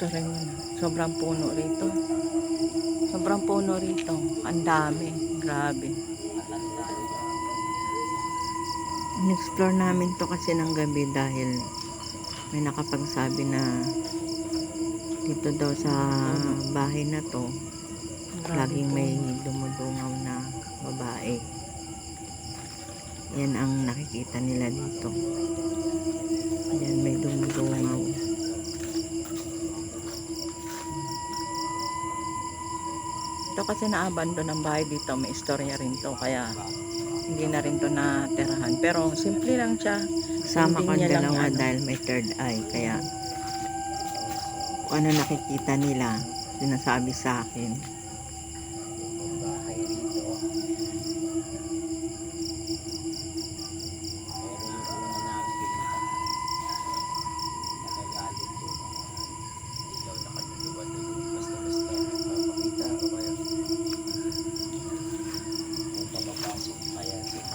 Ito rin yun. Sobrang puno rito. Sobrang puno rito. Ang dami. Grabe. In-explore namin to kasi ng gabi dahil may nakapagsabi na dito daw sa bahay na to laging may dumudungaw na babae. Yan ang nakikita nila dito. Yan may dumudungaw. Ito kasi naabando ng bahay dito. May istorya rin to. Kaya hindi na rin to natirahan. Pero simple lang siya. Sama Hindi ko ang niya lang dalawa ano. dahil may third eye. Kaya kung ano nakikita nila, sinasabi sa akin.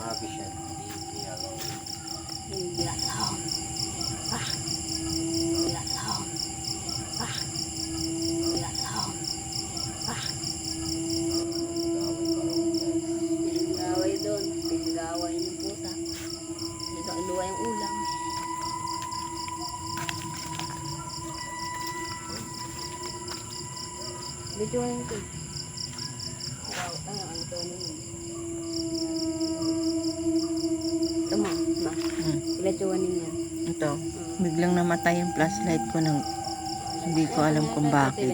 Mavi siya, hindi pinagawa. Hindi. Ah. Hindi alam. Ah. Hindi alam. Ah. Pinag-away doon. Pinag-away ng pusa. Hindi ka iluwa yung ulam. Na ito. Wow, ano, ano to ano? Na yan. Ito. Biglang namatay yung flashlight ko ng hindi ko alam kung bakit.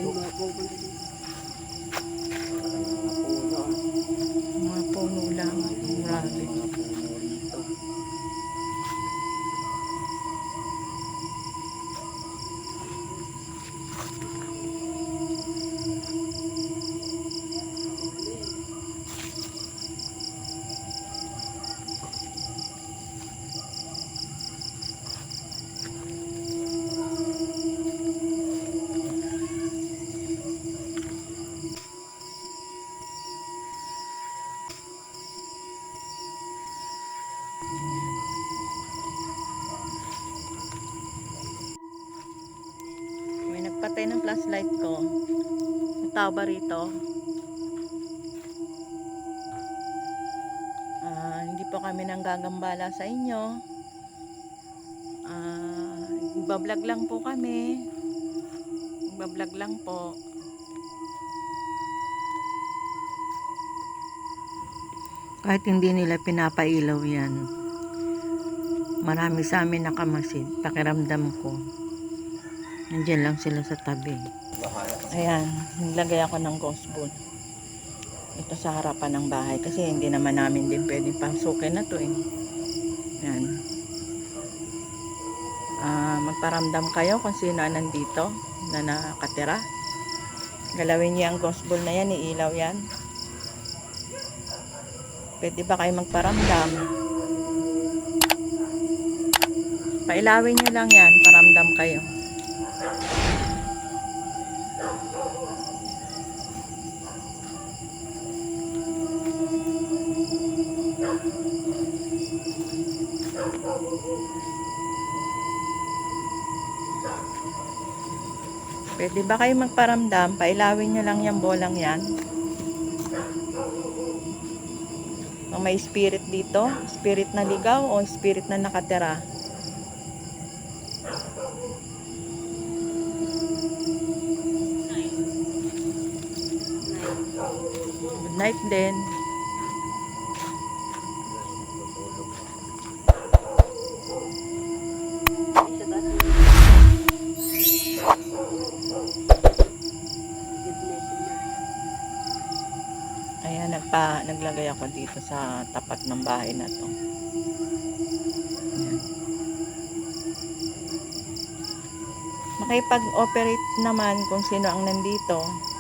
Nagpatay ng flashlight ko. Tao ba rito? Ah, hindi po kami nanggagambala sa inyo. Ah, bablog lang po kami. Bablog lang po. Kahit hindi nila pinapailaw yan. Marami sa amin nakamasid. Pakiramdam ko. Nandiyan lang sila sa tabi. Ayan, nilagay ako ng ghost boot. Ito sa harapan ng bahay kasi hindi naman namin din pwedeng pasukin na to eh. Ayan. Ah, magparamdam kayo kung sino nandito na nakatira. Galawin niyo ang ghost ball na yan, iilaw yan. Pwede ba kayo magparamdam? Pailawin niyo lang yan, paramdam kayo. Pwede ba kayo magparamdam? Pailawin nyo lang yung bolang yan. Kung may spirit dito, spirit na ligaw o spirit na nakatira. Night din. Ayan, nagpa, naglagay ako dito sa tapat ng bahay na to. Makipag-operate naman kung sino ang nandito.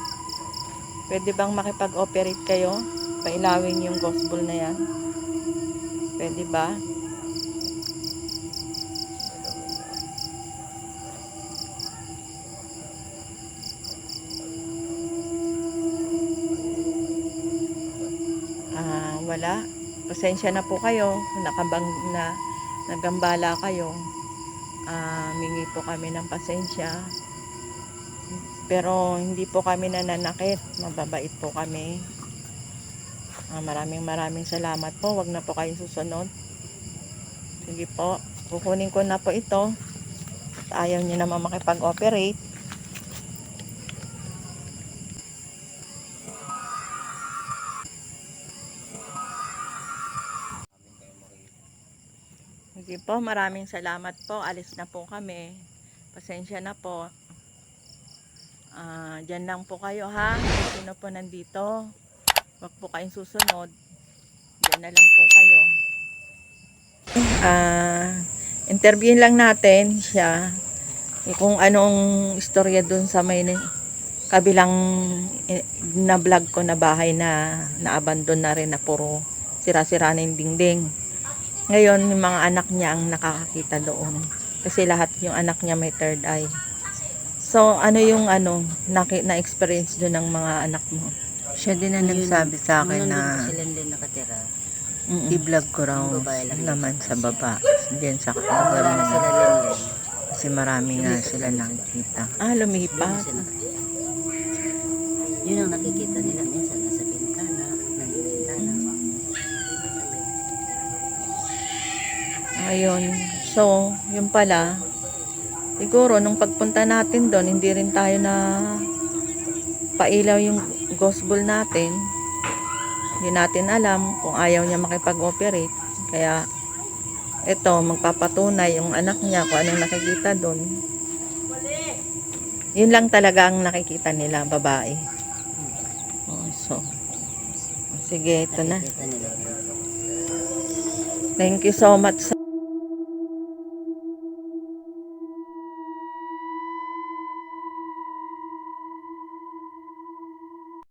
Pwede bang makipag-operate kayo? Pailawin yung ball na yan. Pwede ba? Ah, wala. Pasensya na po kayo. Nakabang na nagambala kayo. Ah, mingi po kami ng pasensya. Pero hindi po kami nananakit. Mababait po kami. Ah, maraming maraming salamat po. Wag na po kayong susunod. Sige po. Kukunin ko na po ito. Ayaw niyo naman makipag-operate. Sige po, maraming salamat po. Alis na po kami. Pasensya na po. Ah, dyan lang po kayo ha. Sino po nandito? Huwag po kayong susunod. Dyan na lang po kayo. Ah, interviewin lang natin siya eh, kung anong istorya dun sa may kabilang eh, na vlog ko na bahay na naabandon na rin na puro sira-sira na yung dingding. Ngayon, yung mga anak niya ang nakakakita doon. Kasi lahat yung anak niya may third eye. So, ano yung ano, na-experience doon ng mga anak mo? Siya din ang nagsabi sa akin na sila din nakatira. Mm-mm. i-vlog ko raw Yung babae lang. naman sa baba. Diyan sa Wala na sila katawan. Lenlen. Kasi marami nga sila nakikita. Ah, Doon lumipat. sila. Yun ang nakikita nila minsan nasa bintana, nasa bintana. Ayun. So, yung pala, siguro nung pagpunta natin doon, hindi rin tayo na pailaw yung ghost ball natin. Hindi natin alam kung ayaw niya makipag-operate. Kaya, ito, magpapatunay yung anak niya kung anong nakikita doon. Yun lang talaga ang nakikita nila, babae. Oh, so, sige, ito na. Thank you so much.